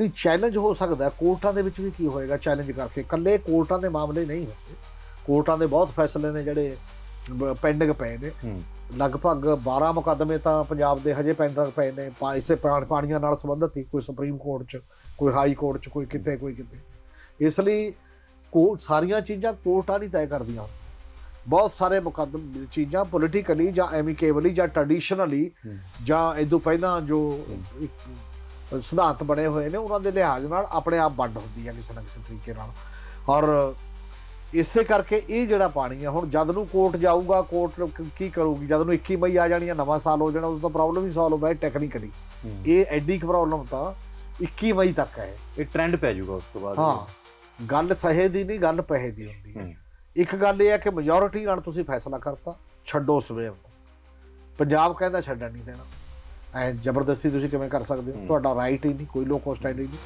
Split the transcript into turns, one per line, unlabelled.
ਨਹੀਂ ਚੈਲੰਜ ਹੋ ਸਕਦਾ। ਕੋਰਟਾਂ ਦੇ ਵਿੱਚ ਵੀ ਕੀ ਹੋਏਗਾ? ਚੈਲੰਜ ਕਰਕੇ। ਇਕੱਲੇ ਕੋਰਟਾਂ ਦੇ ਮਾਮਲੇ ਨਹੀਂ ਹੁੰਦੇ। ਕੋਰਟਾਂ ਦੇ ਬਹੁਤ ਫੈਸਲੇ ਨੇ ਜਿਹੜੇ ਪੈਂਡਿੰਗ ਪਏ ਨੇ। ਲਗਭਗ 12 ਮੁਕੱਦਮੇ ਤਾਂ ਪੰਜਾਬ ਦੇ ਹਜੇ ਪੈਂਡਿੰਗ ਪਏ ਨੇ। ਇਸੇ ਪਾਣੀਆਂ ਨਾਲ ਸੰਬੰਧਿਤ ਹੀ ਕੋਈ ਸੁਪਰੀਮ ਕੋਰਟ 'ਚ ਕੋਈ ਹਾਈ ਕੋਰਟ 'ਚ ਕੋਈ ਕਿਤੇ ਕੋਈ ਕਿਤੇ। ਇਸ ਲਈ ਕੋਰਟ ਸਾਰੀਆਂ ਚੀਜ਼ਾਂ ਕੋਰਟਾਂ ਨਹੀਂ ਤੈਅ ਕਰਦੀਆਂ। ਬਹੁਤ ਸਾਰੇ ਮੁਕੱਦਮ ਚੀਜ਼ਾਂ ਪੋਲੀਟੀਕਲੀ ਜਾਂ ਐਮਿਕੇਬਲੀ ਜਾਂ ਟ੍ਰੈਡੀਸ਼ਨਲੀ। ਜਾਂ ਇਦੋਂ ਪਹਿਲਾਂ ਜੋ ਸਿਧਾਂਤ ਬਣੇ ਹੋਏ ਨੇ ਉਹਨਾਂ ਦੇ ਲਿਹਾਜ਼ ਨਾਲ ਆਪਣੇ ਆਪ ਵੰਡ ਹੁੰਦੀ ਹੈ ਕਿਸੇ ਨਾ ਕਿਸੇ ਤਰੀਕੇ ਨਾਲ। ਔਰ ਇਸੇ ਕਰਕੇ ਇਹ ਜਿਹੜਾ ਪਾਣੀ ਆ ਹੁਣ ਜਦ ਨੂੰ ਕੋਰਟ ਜਾਊਗਾ ਕੋਰਟ ਕੀ ਕਰੂਗੀ? ਜਦ ਨੂੰ 21 ਮਈ ਆ ਜਾਣੀ ਆ ਨਵਾਂ ਸਾਲ ਹੋ ਜਾਣਾ ਉਦੋਂ ਤਾਂ ਪ੍ਰੋਬਲਮ ਹੀ ਸੋਲਵ ਹੈ ਟੈਕਨੀਕਲੀ। ਇਹ ਐਡੀ ਕੁ ਪ੍ਰੋਬਲਮ ਤਾਂ 21 ਮਈ ਤੱਕ ਹੈ।
ਇਹ ਟ੍ਰੈਂਡ ਪੈ ਜਾਊਗਾ ਉਸ ਤੋਂ ਬਾਅਦ।
ਹਾਂ ਗੱਲ ਸਹੇ ਦੀ ਨਹੀਂ ਗੱਲ ਪੈਸੇ ਦੀ ਹੁੰਦੀ ਹੈ।
ਹੂੰ।
ਇੱਕ ਗੱਲ ਇਹ ਹੈ ਕਿ ਮੈਜੋਰਿਟੀ ਨਾਲ ਤੁਸੀਂ ਫੈਸਲਾ ਕਰਤਾ ਛੱਡੋ ਸਵੇਰ ਨੂੰ। ਪੰਜਾਬ ਕਹਿੰਦਾ ਛੱਡਣ ਨਹੀਂ ਦੇਣਾ। ਐ ਜ਼ਬਰਦਸਤੀ ਤੁਸੀਂ ਕਿਵੇਂ ਕਰ ਸਕਦੇ
ਹੋ।
ਤੁਹਾਡਾ ਰਾਈਟ ਹੀ ਨਹੀਂ ਕੋਈ ਲੋਕੋ ਸਟੈਂਡ ਹੀ ਨਹੀਂ